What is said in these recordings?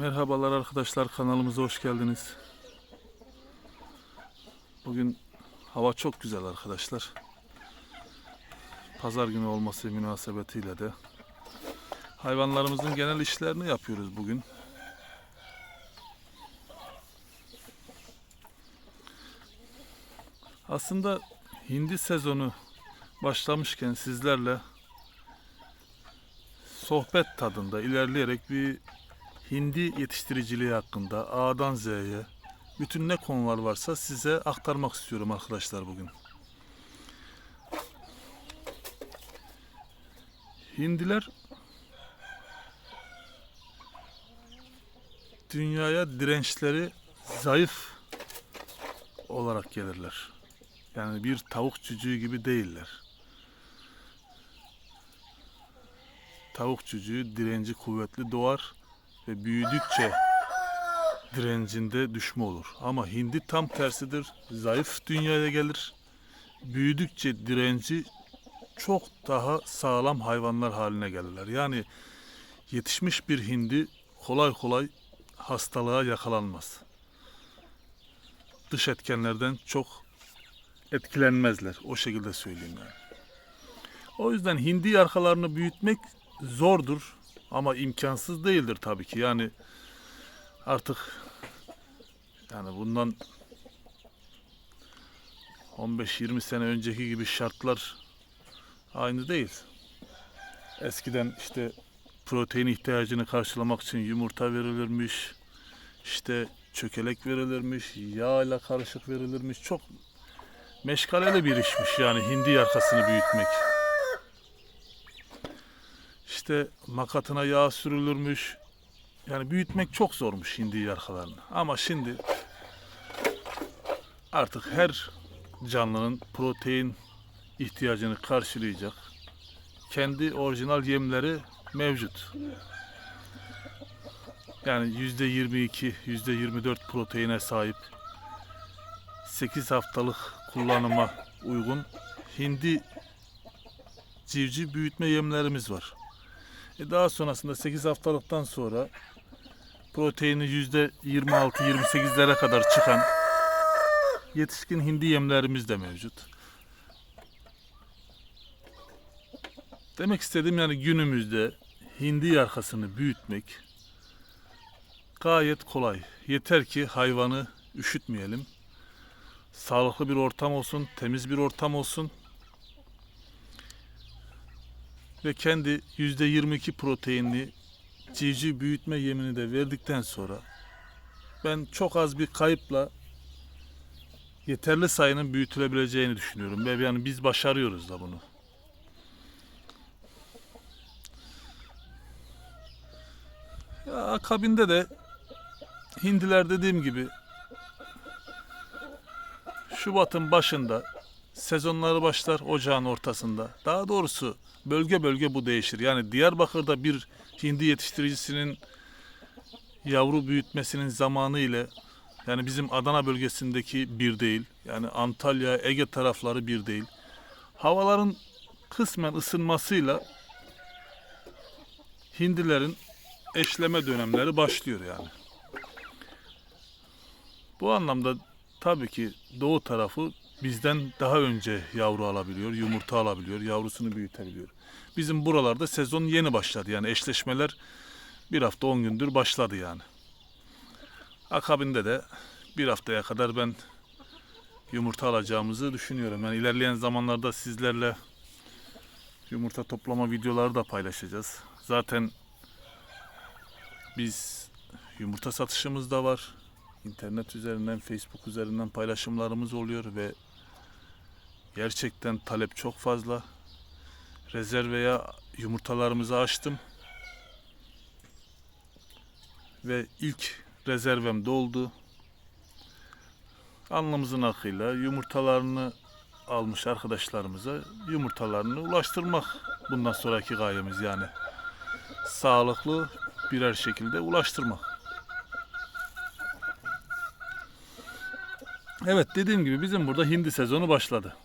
Merhabalar arkadaşlar kanalımıza hoş geldiniz. Bugün hava çok güzel arkadaşlar. Pazar günü olması münasebetiyle de hayvanlarımızın genel işlerini yapıyoruz bugün. Aslında hindi sezonu başlamışken sizlerle sohbet tadında ilerleyerek bir hindi yetiştiriciliği hakkında A'dan Z'ye bütün ne konular varsa size aktarmak istiyorum arkadaşlar bugün. Hindiler dünyaya dirençleri zayıf olarak gelirler. Yani bir tavuk cücüğü gibi değiller. Tavuk cücüğü direnci kuvvetli doğar ve büyüdükçe direncinde düşme olur. Ama hindi tam tersidir. Zayıf dünyaya gelir. Büyüdükçe direnci çok daha sağlam hayvanlar haline gelirler. Yani yetişmiş bir hindi kolay kolay hastalığa yakalanmaz. Dış etkenlerden çok etkilenmezler. O şekilde söyleyeyim yani. O yüzden hindi arkalarını büyütmek zordur ama imkansız değildir tabii ki. Yani artık yani bundan 15-20 sene önceki gibi şartlar aynı değil. Eskiden işte protein ihtiyacını karşılamak için yumurta verilirmiş. işte çökelek verilirmiş, yağ ile karışık verilirmiş. Çok meşgaleli bir işmiş yani hindi yarkasını büyütmek. İşte makatına yağ sürülürmüş. Yani büyütmek çok zormuş hindi yarkalarını. Ama şimdi artık her canlının protein ihtiyacını karşılayacak kendi orijinal yemleri mevcut. Yani yüzde 22, yüzde 24 proteine sahip 8 haftalık kullanıma uygun hindi civciv büyütme yemlerimiz var. E daha sonrasında 8 haftalıktan sonra proteini yüzde 26-28'lere kadar çıkan yetişkin hindi yemlerimiz de mevcut. Demek istediğim yani günümüzde hindi yarkasını büyütmek gayet kolay. Yeter ki hayvanı üşütmeyelim. Sağlıklı bir ortam olsun, temiz bir ortam olsun. Ve kendi %22 proteinli civciv büyütme yemini de verdikten sonra ben çok az bir kayıpla yeterli sayının büyütülebileceğini düşünüyorum. Ve yani biz başarıyoruz da bunu. Ya akabinde de hindiler dediğim gibi Şubat'ın başında sezonları başlar ocağın ortasında. Daha doğrusu bölge bölge bu değişir. Yani Diyarbakır'da bir hindi yetiştiricisinin yavru büyütmesinin zamanı ile yani bizim Adana bölgesindeki bir değil. Yani Antalya, Ege tarafları bir değil. Havaların kısmen ısınmasıyla hindilerin eşleme dönemleri başlıyor yani. Bu anlamda tabii ki doğu tarafı bizden daha önce yavru alabiliyor, yumurta alabiliyor, yavrusunu büyütebiliyor. Bizim buralarda sezon yeni başladı yani eşleşmeler bir hafta on gündür başladı yani. Akabinde de bir haftaya kadar ben yumurta alacağımızı düşünüyorum. Yani ilerleyen zamanlarda sizlerle yumurta toplama videoları da paylaşacağız. Zaten biz yumurta satışımız da var. İnternet üzerinden, Facebook üzerinden paylaşımlarımız oluyor ve gerçekten talep çok fazla. Rezerveye yumurtalarımızı açtım. Ve ilk rezervem doldu. Alnımızın akıyla yumurtalarını almış arkadaşlarımıza yumurtalarını ulaştırmak bundan sonraki gayemiz yani. Sağlıklı birer şekilde ulaştırmak. Evet dediğim gibi bizim burada hindi sezonu başladı.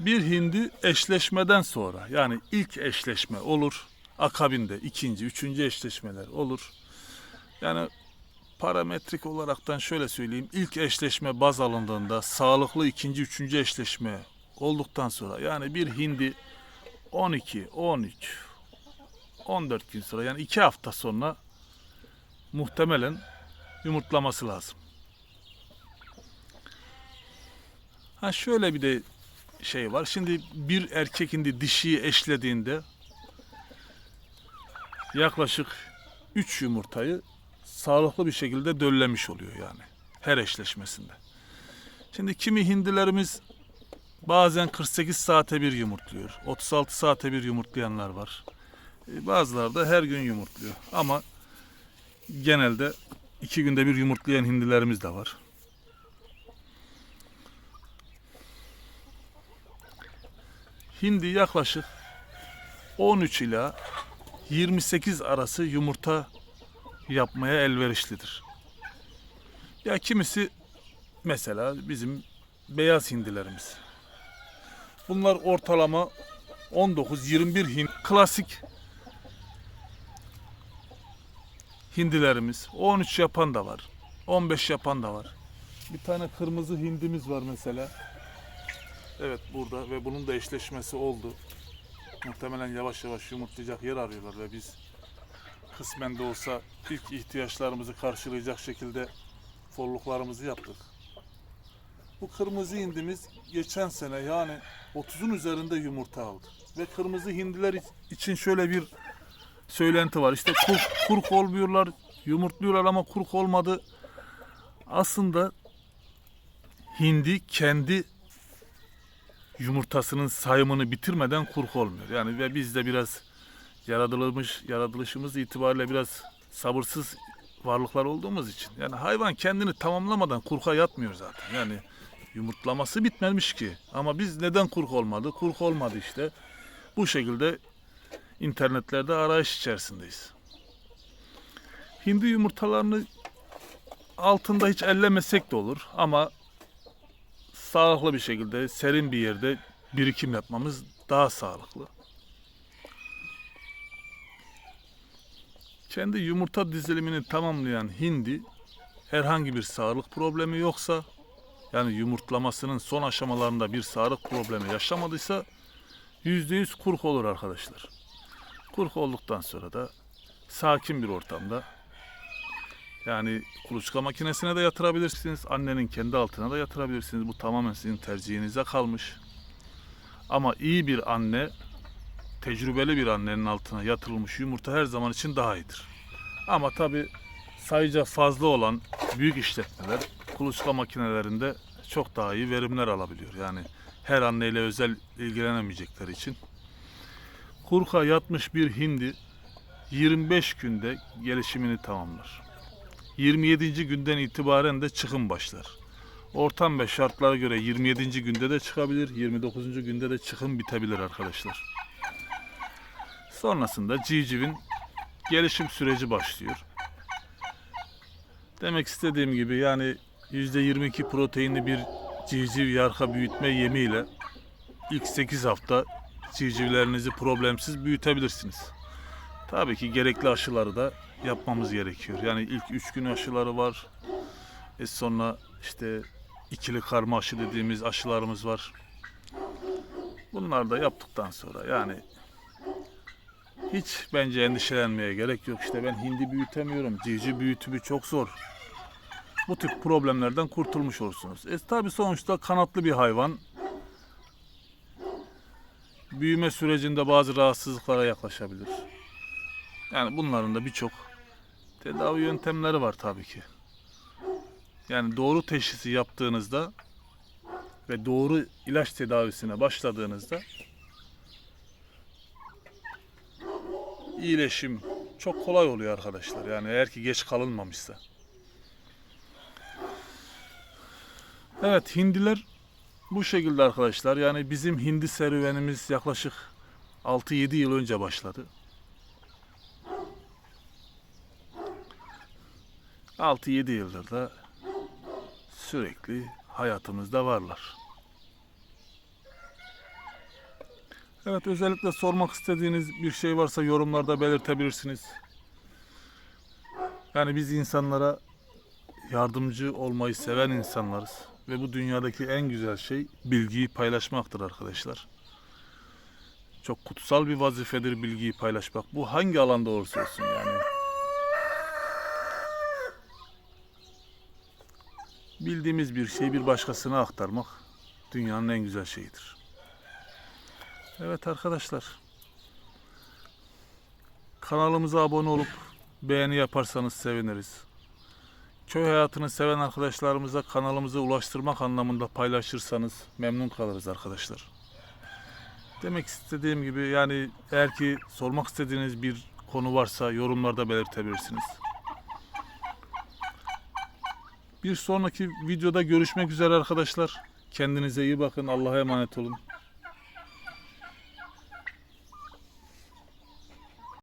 Bir hindi eşleşmeden sonra yani ilk eşleşme olur. akabinde ikinci, üçüncü eşleşmeler olur. Yani parametrik olaraktan şöyle söyleyeyim. ilk eşleşme baz alındığında sağlıklı ikinci, üçüncü eşleşme olduktan sonra yani bir hindi 12, 13, 14 gün sonra yani 2 hafta sonra muhtemelen yumurtlaması lazım. Ha şöyle bir de şey var. Şimdi bir erkek hindi dişiyi eşlediğinde yaklaşık 3 yumurtayı sağlıklı bir şekilde döllemiş oluyor yani her eşleşmesinde. Şimdi kimi hindilerimiz bazen 48 saate bir yumurtluyor. 36 saate bir yumurtlayanlar var. E, Bazıları da her gün yumurtluyor. Ama genelde iki günde bir yumurtlayan hindilerimiz de var. Hindi yaklaşık 13 ila 28 arası yumurta yapmaya elverişlidir. Ya kimisi mesela bizim beyaz hindilerimiz. Bunlar ortalama 19-21 hin klasik hindilerimiz. 13 yapan da var. 15 yapan da var. Bir tane kırmızı hindimiz var mesela. Evet burada ve bunun da eşleşmesi oldu. Muhtemelen yavaş yavaş yumurtlayacak yer arıyorlar ve biz kısmen de olsa ilk ihtiyaçlarımızı karşılayacak şekilde forluklarımızı yaptık. Bu kırmızı hindimiz geçen sene yani 30'un üzerinde yumurta aldı. Ve kırmızı hindiler için şöyle bir söylenti var. İşte kurk, kurk olmuyorlar, yumurtluyorlar ama kurk olmadı. Aslında hindi kendi yumurtasının sayımını bitirmeden kurk olmuyor. Yani ve biz de biraz yaratılmış yaratılışımız itibariyle biraz sabırsız varlıklar olduğumuz için. Yani hayvan kendini tamamlamadan kurka yatmıyor zaten. Yani yumurtlaması bitmemiş ki. Ama biz neden kurk olmadı? Kurk olmadı işte. Bu şekilde internetlerde arayış içerisindeyiz. Hindi yumurtalarını altında hiç ellemesek de olur ama sağlıklı bir şekilde serin bir yerde birikim yapmamız daha sağlıklı. Kendi yumurta dizilimini tamamlayan hindi herhangi bir sağlık problemi yoksa yani yumurtlamasının son aşamalarında bir sağlık problemi yaşamadıysa %100 kurk olur arkadaşlar. Kurk olduktan sonra da sakin bir ortamda yani kuluçka makinesine de yatırabilirsiniz. Annenin kendi altına da yatırabilirsiniz. Bu tamamen sizin tercihinize kalmış. Ama iyi bir anne, tecrübeli bir annenin altına yatırılmış yumurta her zaman için daha iyidir. Ama tabi sayıca fazla olan büyük işletmeler kuluçka makinelerinde çok daha iyi verimler alabiliyor. Yani her anneyle özel ilgilenemeyecekleri için. Kurka yatmış bir hindi 25 günde gelişimini tamamlar. 27. günden itibaren de çıkım başlar. Ortam ve şartlara göre 27. günde de çıkabilir, 29. günde de çıkım bitebilir arkadaşlar. Sonrasında civcivin gelişim süreci başlıyor. Demek istediğim gibi yani %22 proteinli bir civciv yarka büyütme yemiyle ilk 8 hafta civcivlerinizi problemsiz büyütebilirsiniz. Tabii ki gerekli aşıları da yapmamız gerekiyor. Yani ilk 3 gün aşıları var. E sonra işte ikili karma aşı dediğimiz aşılarımız var. Bunlar da yaptıktan sonra yani hiç bence endişelenmeye gerek yok. İşte ben hindi büyütemiyorum. Civciv büyütümü çok zor. Bu tip problemlerden kurtulmuş olursunuz. E tabi sonuçta kanatlı bir hayvan. Büyüme sürecinde bazı rahatsızlıklara yaklaşabilir. Yani bunların da birçok tedavi yöntemleri var tabii ki. Yani doğru teşhisi yaptığınızda ve doğru ilaç tedavisine başladığınızda iyileşim çok kolay oluyor arkadaşlar. Yani eğer ki geç kalınmamışsa. Evet hindiler bu şekilde arkadaşlar. Yani bizim hindi serüvenimiz yaklaşık 6-7 yıl önce başladı. 6-7 yıldır da sürekli hayatımızda varlar. Evet özellikle sormak istediğiniz bir şey varsa yorumlarda belirtebilirsiniz. Yani biz insanlara yardımcı olmayı seven insanlarız. Ve bu dünyadaki en güzel şey bilgiyi paylaşmaktır arkadaşlar. Çok kutsal bir vazifedir bilgiyi paylaşmak. Bu hangi alanda olursa olsun yani. Bildiğimiz bir şeyi bir başkasına aktarmak dünyanın en güzel şeyidir. Evet arkadaşlar. Kanalımıza abone olup beğeni yaparsanız seviniriz. Köy hayatını seven arkadaşlarımıza kanalımıza ulaştırmak anlamında paylaşırsanız memnun kalırız arkadaşlar. Demek istediğim gibi yani eğer ki sormak istediğiniz bir konu varsa yorumlarda belirtebilirsiniz. Bir sonraki videoda görüşmek üzere arkadaşlar. Kendinize iyi bakın. Allah'a emanet olun.